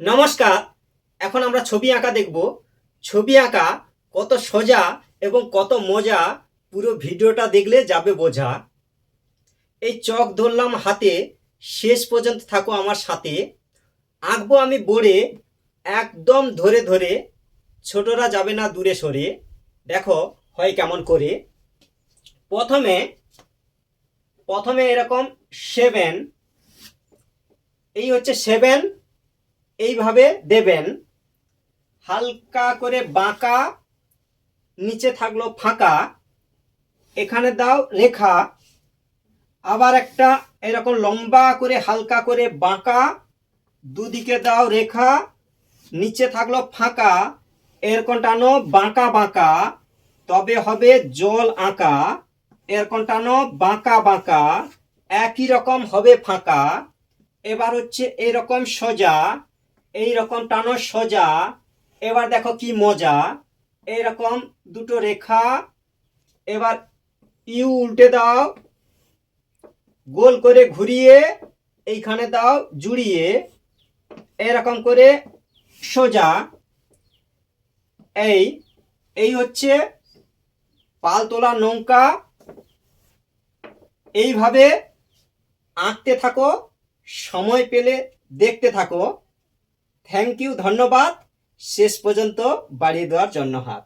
নমস্কার, এখন আমরা ছবি আঁকা দেখব। ছবি আঁকা কত সোজা এবং কত মজা, পুরো ভিডিওটা দেখলে যাবে বোঝা। এই চক ধরলাম হাতে, শেষ পর্যন্ত থাকো আমার সাথে। আঁকবো আমি বোর্ডে একদম ধরে ধরে, ছোটরা যাবে না দূরে সরে। দেখো হয় কেমন করে। প্রথমে প্রথমে এরকম সেভেন এই হচ্ছে সেভেন এইভাবে দেবেন। হালকা করে বাঁকা, নিচে থাকল ফাঁকা। এখানে দাও রেখা। আবার একটা এরকম লম্বা করে, হালকা করে বাঁকা। দুদিকে দাও রেখা। নিচে থাকল ফাঁকা। এরকম টানো বাঁকা বাঁকা। তবে হবে জল আঁকা। এরকম টানো বাঁকা বাঁকা। একই রকম হবে ফাঁকা। এবার হচ্ছে এরকম সোজা। এই রকম টানো সোজা, এবার দেখো কি মজা এরকম দুটো রেখা, এবার ইউ উল্টে দাও, গোল করে ঘুরিয়ে, এইখানে দাও জুড়িয়ে এরকম করে সোজা, এই এই হচ্ছে পাল তোলা নৌকা, এইভাবে আঁকতে থাকো, সময় পেলে দেখতে থাকো। থ্যাংক ইউ ধন্যবাদ। শেষ পর্যন্ত বাড়িয়ে দেওয়ার জন্য হাত।